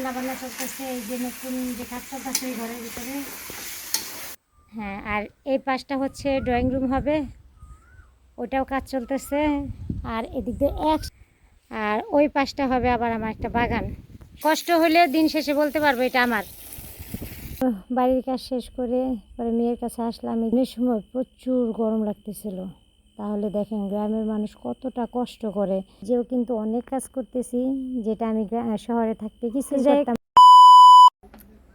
রান্না বান্না চলতেছে এই যে নতুন যে কাজ চলতেছে এই ঘরের ভিতরে। হ্যাঁ আর এই পাশটা হচ্ছে ড্রয়িং রুম হবে, ওটাও কাজ চলতেছে, আর এদিক দিয়ে এক, আর ওই পাশটা হবে আবার আমার একটা বাগান। কষ্ট হলে দিন শেষে বলতে পারব এটা আমার। বাড়ির কাজ শেষ করে পরে মেয়ের কাছে আসলাম এমনি সময় প্রচুর গরম লাগতেছিল। তাহলে দেখেন গ্রামের মানুষ কতটা কষ্ট করে। যেও কিন্তু অনেক কাজ করতেছি যেটা আমি শহরে থাকতে কিছু করতাম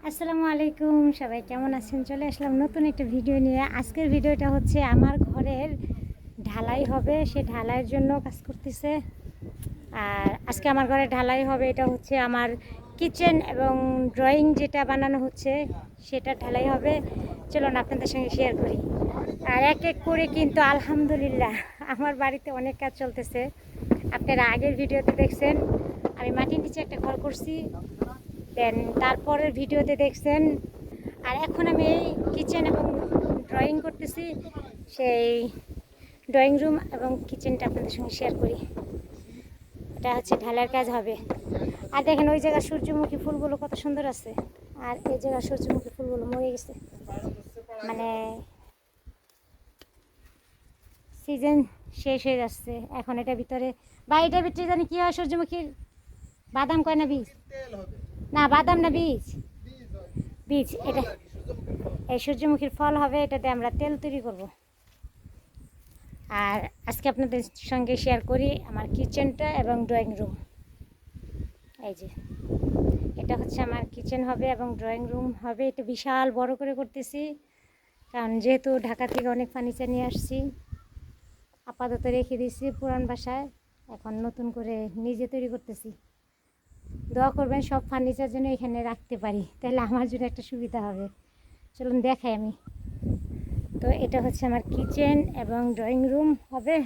আসসালামু আলাইকুম সবাই কেমন আছেন? চলে আসলাম নতুন একটা ভিডিও নিয়ে। আজকের ভিডিওটা হচ্ছে আমার ঘরের ঢালাই হবে সে ঢালাইয়ের জন্য কাজ করতেছে। আর আজকে আমার ঘরে ঢালাই হবে এটা হচ্ছে আমার কিচেন এবং ড্রয়িং যেটা বানানো হচ্ছে সেটা ঢালাই হবে। চলুন আপনাদের সঙ্গে শেয়ার করি। আর এক এক করে কিন্তু আলহামদুলিল্লাহ আমার বাড়িতে অনেক কাজ চলতেছে। আপনারা আগের ভিডিওতে দেখছেন, আমি মাটির নিচে একটা ঘর করছি। দেন তারপরের ভিডিওতে দেখছেন, আর এখন আমি এই কিচেন এবং ড্রয়িং করতেছি। সেই ড্রয়িং রুম এবং কিচেনটা আপনাদের সঙ্গে শেয়ার করি। এটা হচ্ছে ঢালার কাজ হবে। আর দেখেন ওই জায়গার সূর্যমুখী ফুলগুলো কত সুন্দর আছে। আর এই জায়গার সূর্যমুখী ফুলগুলো মরে গেছে। মানে সিজন শেষ হয়ে যাচ্ছে। এখন এটা ভিতরে বা এটার ভিতরে জানি কী হয় সূর্যমুখীর? বাদাম কয় না বীজ? না, বাদাম না বীজ? বীজ, এটা এই সূর্যমুখীর ফল হবে, এটাতে আমরা তেল তৈরি করব। আর আজকে আপনাদের সঙ্গে শেয়ার করি আমার কিচেনটা এবং ড্রয়িং রুম এই যে, এটা হচ্ছে আমার কিচেন হবে এবং ড্রয়িং রুম হবে। এটা বিশাল বড় করে করতেছি। কারণ যেহেতু ঢাকা থেকে অনেক ফার্নিচার নিয়ে আসছি। আপাতত রেখে দিয়েছি পুরান বাসায়। এখন নতুন করে নিজে তৈরি করতেছি। দোয়া করবেন সব ফার্নিচার যেন এখানে রাখতে পারি, তাহলে আমার জন্য একটা সুবিধা হবে। চলুন দেখাই আমি। তো এটা হচ্ছে আমার কিচেন এবং ড্রয়িং রুম হবে।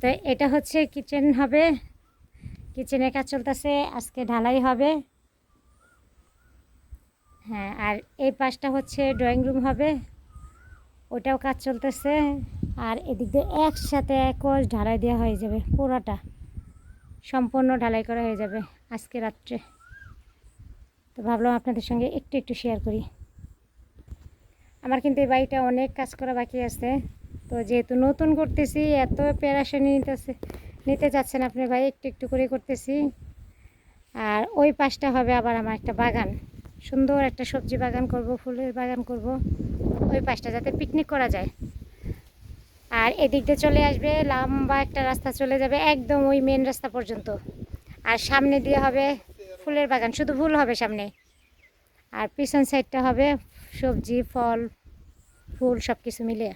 তো এটা হচ্ছে কিচেন হবে। কিচেনের কাজ চলতেছে, আজকে ঢালাই হবে। হ্যাঁ আর এই পাশটা হচ্ছে ড্রয়িং রুম হবে। ওটাও কাজ চলতেছে। আর এদিক দিয়ে একসাথে একজ ঢালাই দেওয়া হয়ে যাবে পুরোটা। সম্পূর্ণ ঢালাই করা হয়ে যাবে আজকে রাত্রে। তো ভাবলাম আপনাদের সঙ্গে একটু একটু শেয়ার করি। আমার কিন্তু এই বাড়িটা অনেক কাজ করা বাকি আছে। তো যেহেতু নতুন করতেছি, এত প্যারাশানি নিতেছে, নিতে চাচ্ছেন আপনি ভাই, একটু একটু করে করতেছি। আর ওই পাশটা হবে আবার আমার একটা বাগান। সুন্দর একটা সবজি বাগান করব, ফুলের বাগান করব। ওই পাশটা যাতে পিকনিক করা যায়। আর এদিক দিয়ে চলে আসবে, লম্বা একটা রাস্তা চলে যাবে একদম ওই মেন রাস্তা পর্যন্ত। আর সামনে দিয়ে হবে ফুলের বাগান, শুধু ফুল হবে সামনে। আর পিছন সাইডটা হবে সবজি, ফল, ফুল সব কিছু মিলে।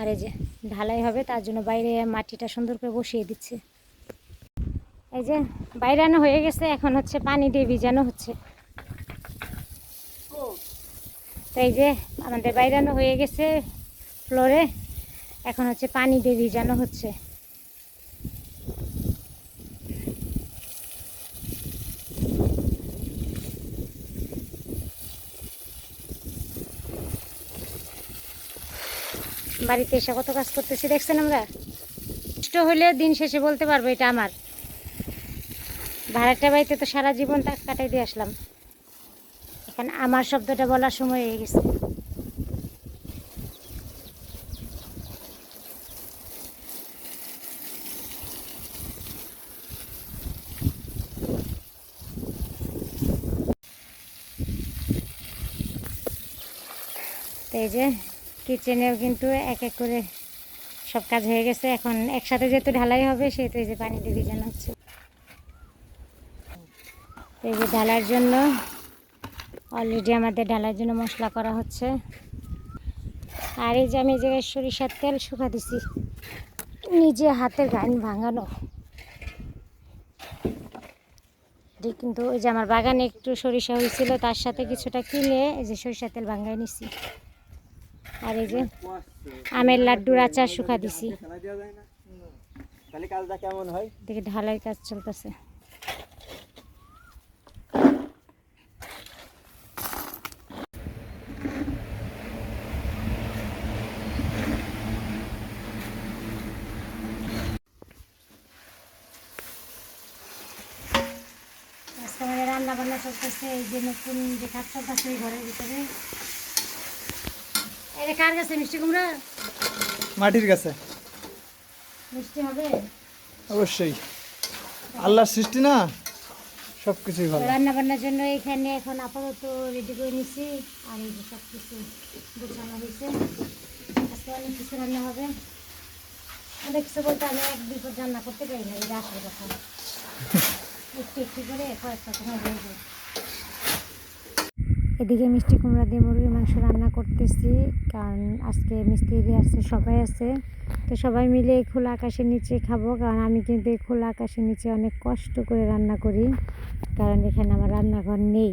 আর এই যে ঢালাই হবে, তার জন্য বাইরে মাটিটা সুন্দর করে বসিয়ে দিচ্ছে। এই যে বাইরানো হয়ে গেছে, এখন হচ্ছে পানি দিয়ে ভিজানো হচ্ছে। এই যে আমাদের বাইরানো হয়ে গেছে ফ্লোরে। এখন হচ্ছে পানি দিয়ে ভিজানো হচ্ছে। বাড়িতে এসে কত কাজ করতেছি দেখছেন আমরা? কষ্ট হলে দিন শেষে বলতে পারব এটা আমার। ভাড়াটা বাড়িতে তো সারা জীবন কাটাই দিয়ে আসলাম। এখন আমার শব্দটা বলার সময় হয়ে গেছে। এই যে কিচেনেও কিন্তু এক এক করে সব কাজ হয়ে গেছে। এখন একসাথে যেহেতু ঢালাই হবে, সেহেতু এই যে পানি দিয়ে ভিজানো হচ্ছে এই যে ঢালার জন্য অলরেডি আমাদের ঢালার জন্য মশলা করা হচ্ছে। আর এই যে আমি এই জায়গায় সরিষার তেল শুকা দিছি। নিজে হাতে গান ভাঙানো। কিন্তু ওই যে আমার বাগানে একটু সরিষা হয়েছিল তার সাথে কিছুটা কিনে এই যে সরিষার তেল ভাঙায় নিছি। আর এই যে আমের লাড্ডুর আচার শুকা দিছি। দেখে ঢালাই কাজ চলতেছে। রান্না বান্না চলতেছে এই যে নতুন যে কাজ চলতেছে এই ঘরের ভিতরে। এটা কার কাছে? মিষ্টি কুমড়া? মাটির কাছে। মিষ্টি হবে? অবশ্যই। আল্লাহর সৃষ্টি না? সব কিছুই ভালো। রান্না বান্নার জন্য এখানে এখন আপাতত রেডি করে নিছি। আর এই যে সব কিছু গোছানো হয়েছে। আজকে অনেক কিছু রান্না হবে। অনেক কিছু বলতে আমি এক দুই পর রান্না করতে পারি না এটা আসল কথা। এদিকে মিষ্টি কুমড়া দিয়ে মুরগির মাংস রান্না করতেছি, কারণ আজকে মিস্ত্রি আছে সবাই আছে। তো সবাই মিলে খোলা আকাশের নিচে খাব, কারণ আমি কিন্তু এই খোলা আকাশের নিচে অনেক কষ্ট করে রান্না করি, কারণ এখানে আমার রান্নাঘর নেই।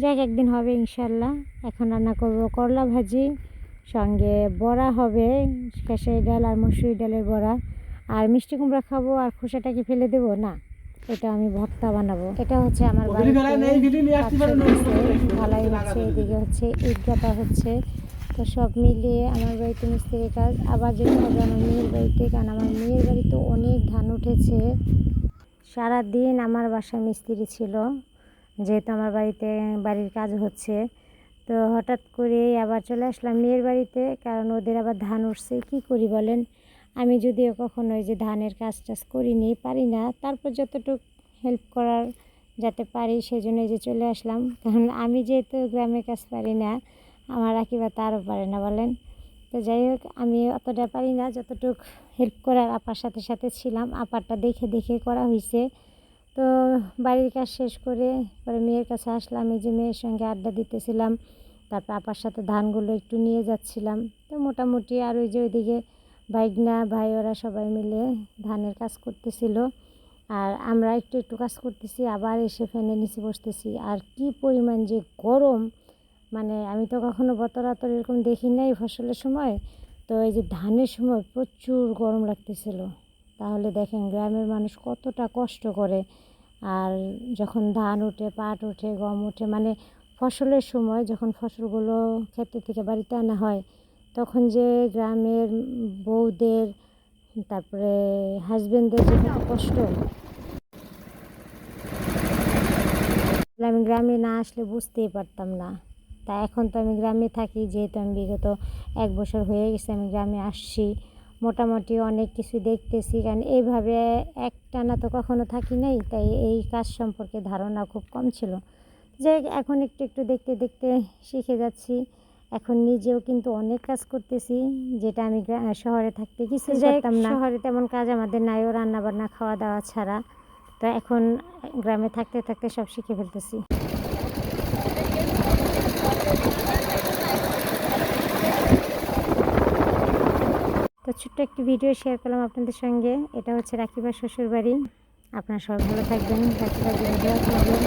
যাক একদিন হবে ইনশাল্লাহ এখন রান্না করব করলা ভাজি, সঙ্গে বড়া হবে খেসারি ডাল আর মসুরি ডালের বড়া। আর মিষ্টি কুমড়া খাব আর খোসাটাকে ফেলে দেবো? না। এটা আমি ভর্তা বানাবো। এটা হচ্ছে আমার বাড়িতে ঢালাই হচ্ছে এদিকে হচ্ছে ইট গাঁথা হচ্ছে। তো সব মিলিয়ে আমার বাড়িতে মিস্ত্রির কাজ আবার যেতে হবে আমার মেয়ের বাড়িতে কারণ আমার মেয়ের বাড়িতে অনেক ধান উঠেছে। সারাদিন আমার বাসায় মিস্ত্রি ছিল যেহেতু আমার বাড়িতে বাড়ির কাজ হচ্ছে। তো হঠাৎ করে আবার চলে আসলাম মেয়ের বাড়িতে কারণ ওদের আবার ধান উঠছে কি করি বলেন? আমি যদিও কখনো ওই যে ধানের কাজ টাজ করিনি, পারি না। তারপর যতটুকু হেল্প করার যাতে পারি সেই জন্য যে চলে আসলাম। কারণ আমি যেহেতু গ্রামের কাজ পারি না, আমার রাখিবা তারও পারে না বলেন। তো যাই হোক, আমি অতটা পারি না, যতটুক হেল্প করার আপার সাথে সাথে ছিলাম, আপারটা দেখে দেখে করা হয়েছে তো বাড়ির কাজ শেষ করে পরে মেয়ের কাছে আসলাম, এই যে মেয়ের সঙ্গে আড্ডা দিতেছিলাম। তারপর আপার সাথে ধানগুলো একটু নিয়ে যাচ্ছিলাম। তো মোটামুটি আর ওই যে ওইদিকে ভাইগনা, ভাই ওরা সবাই মিলে ধানের কাজ করতেছিল। আর আমরা একটু একটু কাজ করতেছি, আবার এসে ফ্যানের নিচে বসতেছি। আর কি পরিমাণ যে গরম মানে আমি তো কখনো বতরাতর এরকম দেখি নাই ফসলের সময়। তো এই যে ধানের সময় প্রচুর গরম লাগতেছিল। তাহলে দেখেন গ্রামের মানুষ কতটা কষ্ট করে। আর যখন ধান ওঠে পাট ওঠে গম ওঠে মানে ফসলের সময় যখন ফসলগুলো ক্ষেত থেকে বাড়িতে আনা হয় তখন যে গ্রামের বউদের, তারপরে হাজবেন্ডদের যে কত কষ্ট। আমি গ্রামে না আসলে বুঝতেই পারতাম না। তা এখন তো আমি গ্রামে থাকি, যেহেতু আমি বিগত এক বছর হয়ে গেছে আমি গ্রামে আসছি। মোটামুটি অনেক কিছু দেখতেছি, কারণ এইভাবে একটানা তো কখনো থাকি নাই, তাই এই কাজ সম্পর্কে ধারণা খুব কম ছিল। যে এখন একটু একটু দেখতে দেখতে শিখে যাচ্ছি। এখন নিজেও কিন্তু অনেক কাজ করতেছি যেটা আমি শহরে থাকতে কিছু করতাম না। শহরে তেমন কাজ আমাদের নাইও রান্না বান্না খাওয়া দাওয়া ছাড়া। তো এখন গ্রামে থাকতে থাকতে সব শিখে ফেলতেছি। তো ছোট্ট একটি ভিডিও শেয়ার করলাম আপনাদের সঙ্গে। এটা হচ্ছে রাখিবার শ্বশুর বাড়ি আপনারা সবাই ভালো থাকবেন। রাখিবার ভিডিও করবেন